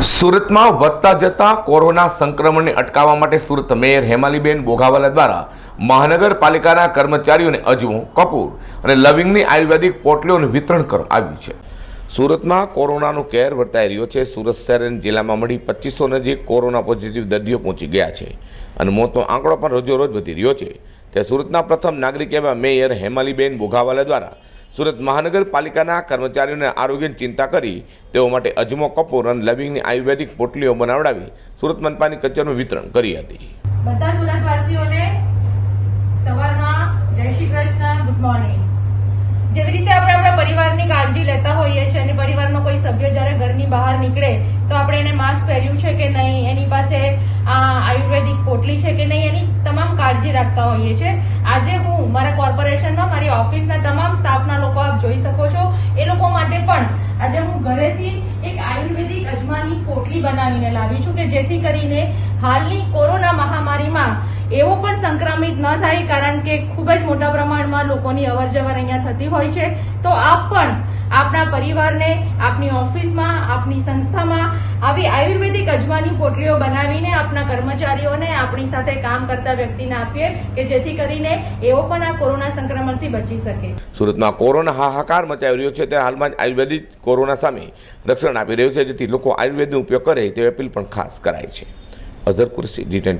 સુરતમાં વધતા જતા કોરોના સંક્રમણને અટકાવવા માટે સુરત મેયર હેમાલીબેન બોઘાવાલા દ્વારા મહાનગરપાલિકાના કર્મચારીઓને અજમો કપૂર અને લવિંગની આયુર્વેદિક પોટલીઓનું વિતરણ કરવામાં આવ્યું છે. સુરતમાં કોરોનાનો કેર વર્તાઈ રહ્યો છે. સુરત શહેર અને જિલ્લામાં મળી પચીસો નજીક કોરોના પોઝિટિવ દર્દીઓ પહોંચી ગયા છે અને મોતનો આંકડો પણ રોજોરોજ વધી રહ્યો છે. ત્યારે સુરતના પ્રથમ નાગરિક એવા મેયર હેમાલીબેન બોઘાવાલા દ્વારા સુરત મહાનગરપાલિકાના કર્મચારીઓને આરોગ્યની ચિંતા કરી, તેઓ માટે અજમો કપૂર અને લવિંગની આયુર્વેદિક પોટલીઓ બનાવડાવી સુરત મનપાની કચેરીનું વિતરણ કરી હતી. બધા સુરતવાસીઓને સવારમાં જય શ્રી કૃષ્ણ, ગુડ મોર્નિંગ. જેવી રીતે આપણે આપણા પરિવારની કાળજી લેતા હોઈએ છીએ અને પરિવારનો કોઈ સભ્ય જ્યારે ઘરની બહાર નીકળે, તો આપણે એને માસ્ક પહેર્યું છે કે નહીં, એની પાસે આ આયુર્વેદિક પોટલી છે કે નહીં, એની તમામ કાળજી રાખતા હોઈએ છીએ. આજે હું મારા કોર્પોરેશનમાં મારી ઓફિસના તમામ સ્ટાફના લોકો આપ જોઈ શકો છો. એ લોકો માટે પણ આજે હું ઘરેથી એક આયુર્વેદિક અજમાની પોટલી બનાવીને લાવી છું કે જેથી કરીને હાલની કોરોના મહામારીમાં એવો પણ સંક્રમિત ન થાય, કારણ કે ખૂબ જ મોટા પ્રમાણમાં લોકોની અવરજવર અહીંયા થતી હોય છે. તો આપ પણ આપના પરિવારને, આપની ઓફિસમાં, આપની સંસ્થામાં, આવી આયુર્વેદિક અજમાની પોટલીઓ બનાવીને આપના કર્મચારીઓને આપણી સાથે કામ કરતા વ્યક્તિને આપીએ કે જેથી કરીને એઓ પણ આ કોરોના સંક્રમણથી બચી શકે. સુરતમાં કોરોના હાહાકાર મચાવી રહ્યો છે, ત્યારે હાલમાં આયુર્વેદિક કોરોના સામે રક્ષણ આપી રહ્યું છે, જેથી લોકો આયુર્વેદનો ઉપયોગ કરે તે અપીલ પણ ખાસ કરાય છે. અઝર કુરસી જી ટેન